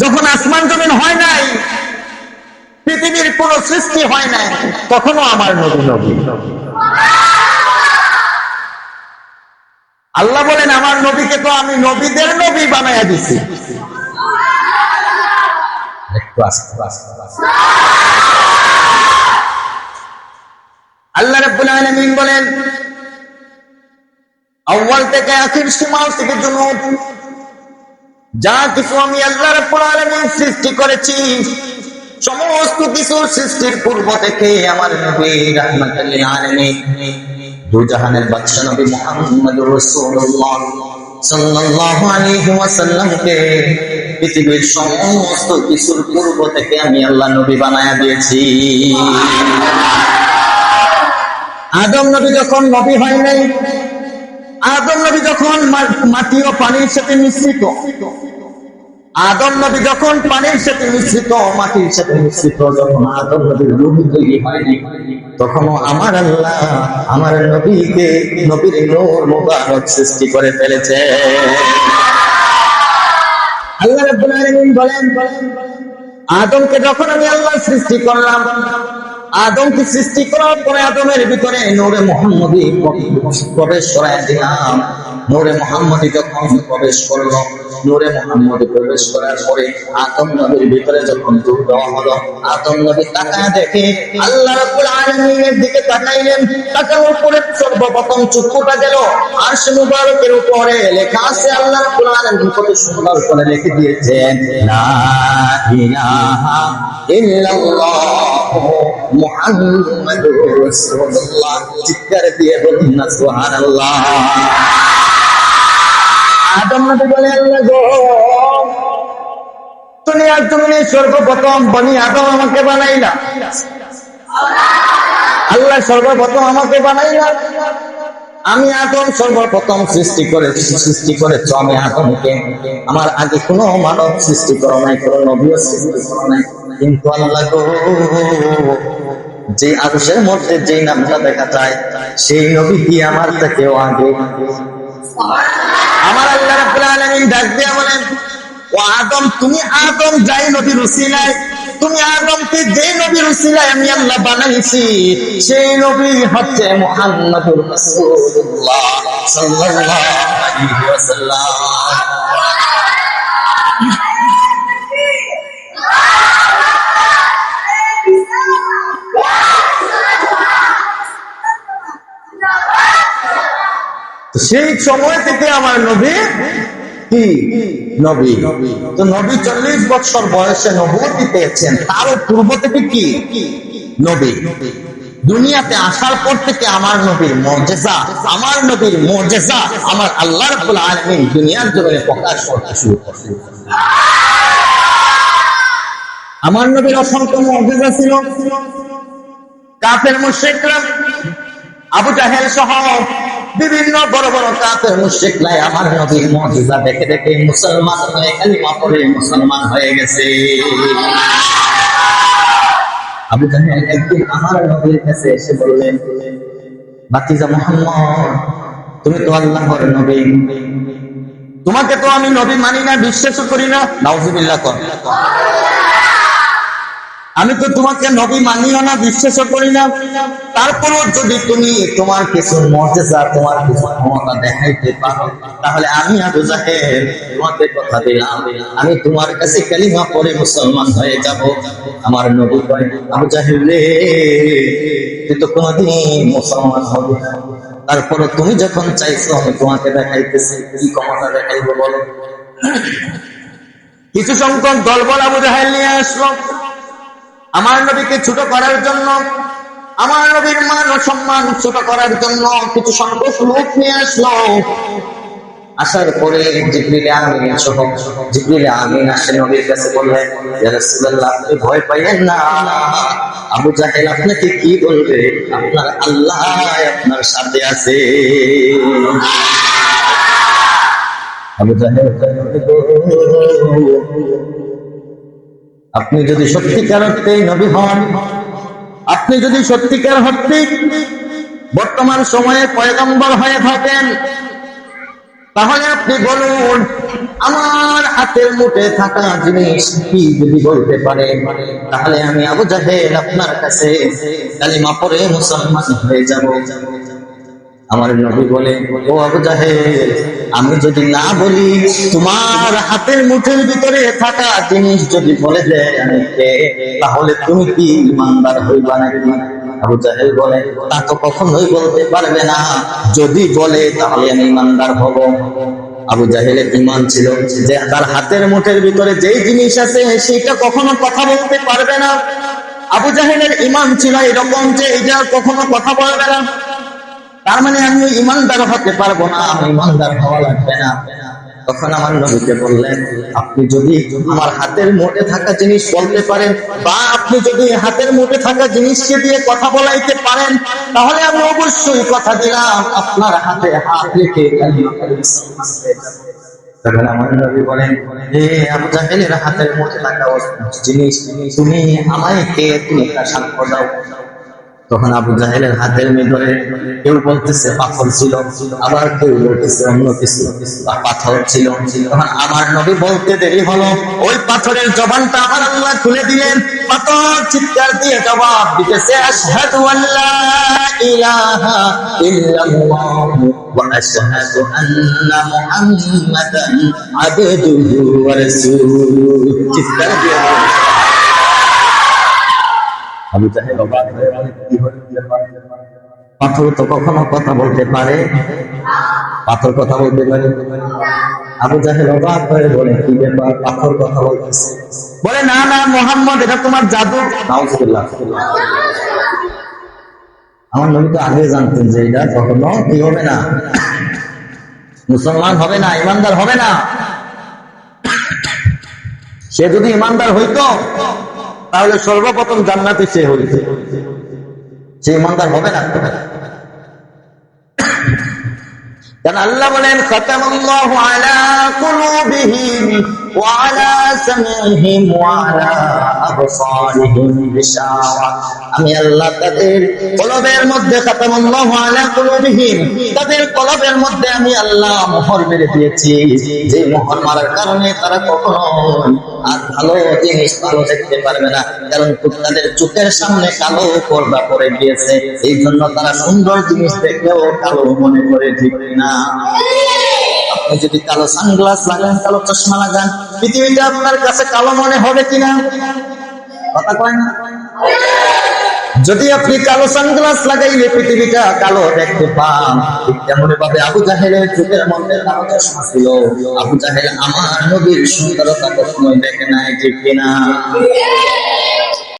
যখন আসমান জমিন হয় নাই, পৃথিবীর কোন সৃষ্টি হয় নাই, তখনও আমার নবী নবী। আল্লাহ বলেন, আমার নবীকে তো আমি নবীদের নবী বানাইয়া দিছি। আল্লাহ রাব্বুল আলামিন বলেন, আউয়াল থেকে আখির সীমাও থেকে জুনুব যা কিছু আমি আল্লাহ রাব্বুল আলামিন সৃষ্টি করেছি, সমস্ত কিছু সৃষ্টির পূর্ব থেকে আমার নবী রাহমাতুল লিল আলামিন। দুজাহানের বাদশা নবী মুহাম্মদুর রাসূলুল্লাহ সাল্লাল্লাহু আলাইহি ওয়াসাল্লামকে পৃথিবীর সমস্ত কিছুর পূর্ব থেকে আমি আল্লাহ নবী বানায়া দিয়েছি। আদম নবী যখন নবী হয় নাই, আদম নবী যখন মাটি ও পানির সাথে মিশ্রিত, আদম নবী যখন পানির সাথে মিশ্রিত, মাটির সাথে মিশ্রিত, যখন আদম নবীর রূপ তৈরি হয়নি, তখনও আমার আল্লাহ আমার নবীকে, নবীর নূর মুবারক সৃষ্টি করে ফেলেছে। আল্লাহ রাব্বুল আলামিন বলেন, আদমকে যখন আমি আল্লাহ সৃষ্টি করলাম, আদমকে সৃষ্টি করার পরে আদমের ভিতরে নূরে মোহাম্মদী প্রবেশ করায় দিলাম। নূরে মোহাম্মদী যখন প্রবেশ করল নূরে মোহাম্মদী প্রবেশ করার পরে আদম নবীর ভিতরে যখন দূর দেওয়া হলো, আদম নবী তাকায় দেখে আল্লাহ রাব্বুল আলামিনের দিকে তাকাইলেন। তাকানোর পরে সর্বপ্রথম চক্ষুটা গেল। আরশ মুবারকের উপরে লেখা আছে, আল্লাহ রাব্বুল আলামিন কত সুন্দর করে লিখে দিয়েছেন, লা ইলাহা ইল্লাল্লাহ মুহাম্মাদুর রাসূলুল্লাহ। চিৎকার দিয়ে বলুন না, সুবহানাল্লাহ। আদম নবী সর্বপ্রথম বনি আদম আমাকে আল্লাহ সর্বপ্রথম আমাকে আমি আদম সর্বপ্রথম সৃষ্টি করে সৃষ্টি করেছ আমি আদমকে। আমার আগে কোনো মানব সৃষ্টি করো নাই, কোনো নবীও সৃষ্টি করো নাই। কিন্তু আল্লাহ যে আদর্শের মধ্যে যে নামটা দেখা যায়, সেই নবী কি আমার থেকেও আগে? আমার আল্লাহ রাব্বুল আলামিন ডাক দিয়া বলেন, ও আদম, তুমি আদম যাই নবীর উসিলায়, তুমি আদমকে যে নবীর উসিলায় আমি আল্লাহ বানাইছি, সেই নবী হচ্ছে মুহাম্মাদুর রাসূলুল্লাহ সাল্লাল্লাহু আলাইহি ওয়াসাল্লাম তো সেই সময় থেকে আমার নবী কি? নবী। তো নবী চল্লিশ বছর বয়সে নবতী পেয়েছেন। তারও পূর্ব থেকে কি? নবী। দুনিয়াতে আসার পর থেকে আমার নবীর মর্যাদা, আমার নবীর মর্যাদা, আমার আল্লাহ রাব্বুল আলামিন দুনিয়ার জমিনে প্রকাশ করতে শুরু করছে। আমার নবীর অসংখ্য মর্যাদা ছিল। কাফের মুশরিকরা, আবু জাহেল সহ বিভিন্ন বড় বড় কাফের মুশরিকলাই আমার নবীর মুজিজা দেখে দেখে মুসলমান হয়ে কালিমা পড়ে মুসলমান হয়ে গেছে। আবু জাহেল একদিন আমার নবীর কাছে এসে বললেন, বাতিজা মোহাম্মদ, তুমি তো আল্লাহর নবী। তোমাকে তো আমি নবী মানি না, বিশ্বাসও করি না। নাউজুবিল্লাহ কর। আমি তো তোমাকে নবী মানিও না বিশ্বাসও করি না। তারপরও যদি তুমি তোমার কিছু মর্যাদা, তোমার কিছু ক্ষমতা দেখাইতে পারো, তাহলে আমি আবু জাহেল তোমাকে কথা দিলাম। আমি তোমার কাছে কালিমা পরে মুসলমান হয়ে যাব। আমার নবী কয়, আবু জাহেল রে, তুই তো কোনোদিন মুসলমান হবে তারপরে তুমি যখন চাইছো, আমি তোমাকে দেখাইতেছি। কি ক্ষমতা দেখাইবো বলো? কিছু সংখ্যক দলবল আবু জাহেল নিয়ে আসলো। আমার নবীকে ছোট করার জন্য, আমার নবীর মান ও সম্মান ছোট করার জন্য কিছু সংখ্যক লোক নিয়ে আসলো। আসার পরে জিবরিল আমিন সহ জিবরিল আমিন আসে নবীর কাছে বললেন, ইয়া রাসূলুল্লাহ, আপনি ভয় পাইয়েন না। আবু জাহেল আপনাকে কি বলবে? আপনার আল্লাহ আপনার সাথে আছে। আবু জাহেল আপনি যদি সত্যিকার অর্থে নবী হন, আপনি যদি সত্যিকার হত্যিক বর্তমান সময়ে পয়গম্বর হয়ে থাকেন, তাহলে আপনি বলুন, আমার হাতের মুঠে থাকা জিনিস কি যদি বলতে পারে তাহলে আমি আবু জাহেল আপনার কাছে কালিমা পরে মুসলমান হয়ে যাব। আমার নবী বলে, ও আবু জাহেল, আমি যদি না বলি, তোমার হাতের মুঠের ভিতরে থাকা জিনিস যদি বলে দেয় আমি তাহলে তুমি কি ইমানদার হইবা নাকি? আবু জাহেল বলে, তা তো কখনোই বলতে পারবে না। যদি বলে, তাহলে আমি ইমানদার হব। আবু জাহেলের ইমান ছিল যে তার হাতের মুঠের ভিতরে যেই জিনিস আছে সেটা কখনো কথা বলতে পারবে না। আবু জাহেলের ইমান ছিল এরকম যে এটা কখনো কথা বলবে না। তার মানে আমি ওই ইমানদার হতে পারব না আমি ইমানদার হওয়া লাগবে না তখন আমার নবীকে বললেন, আপনি যদি আমার হাতের মোটে থাকা জিনিস বলতে পারেন বা আপনি যদি হাতের মোটে থাকা জিনিসকে দিয়ে কথা বলাইতে পারেন, তাহলে আমি অবশ্যই কথা দিলাম, আপনার হাতে হাত রেখে। তখন আমার নবী বলেন হে আবু জাহেলের হাতের মধ্যে থাকা জিনিস, তুমি আমায় কে, তুমি তার সাক্ষ্য দাও তখন আবু জাহেলের হাতের ভিতরে কেউ বলতেছে, পাথর ছিল, আবার কেউ বলতেছে, অন্য কিছু পাথর ছিল। তখন আমার নবী বলতে দেরি হলো। ওই পাথরের জবানটা আমার আল্লাহ খুলে দিলেন। পাথর চিৎকার দিয়ে জবাব দিতেছে, আশহাদু আল্লা ইলাহা ইল্লাল্লাহ ওয়া আশহাদু আন্না মুহাম্মাদান আবদুহু ওয়া রাসূলুহু। চিৎকার দিয়ে হয়ে বলে, কি হতে পাথর তো কখনো কথা বলতে পারে। পাথর কথা বলতে পারে। আবু জাহেল অবাক হয়ে বলে কি ব্যাপার পাথর কথা বলতেছে? বলে না না মোহাম্মদ এটা তোমার জাদু। নাউজুবিল্লাহ। আমার নবী তো আগে জানতেন যে এটা কখনো কি হবে না। মুসলমান হবে না ইমানদার হবে না। সে যদি ইমানদার হইতো তাহলে সর্বপ্রথম জান্নাতি সে হয়েছে সে ইমানদার হবে না? কারণ আল্লাহ বলেন সামিহিম ওয়া আলা আবসারিহিম গিশাওয়া আমি আল্লাহ তাদের কলবের মধ্যে তাদের কলবের মধ্যে আমি আল্লাহ মোহর মেরে দিয়েছি। যে মোহর মারার কারণে তারা কখনো আর ভালো জিনিস ভালো দেখতে পারবে না, কারণ তাদের চোখের সামনে কালো পর্দা পড়ে গিয়েছে। এই জন্য তারা সুন্দর জিনিস দেখলেও কালো মনে করে ঠিক না। যদি কালো সানগ্লাস লাগান, কালো চশমা লাগান, পৃথিবীটা আপনার কাছে কালো মনে হবে কিনা? কথা কয় না? যদি আপনি কালো সানগ্লাস লাগাইলে পৃথিবীটা কালো দেখতে পান তেমন ভাবে আবু জাহেলের চোখের মধ্যে কালো চশমা ছিল। আবু জাহেল আমার নবীর সুন্দরতা কখনোই দেখে নাই, ঠিক কিনা?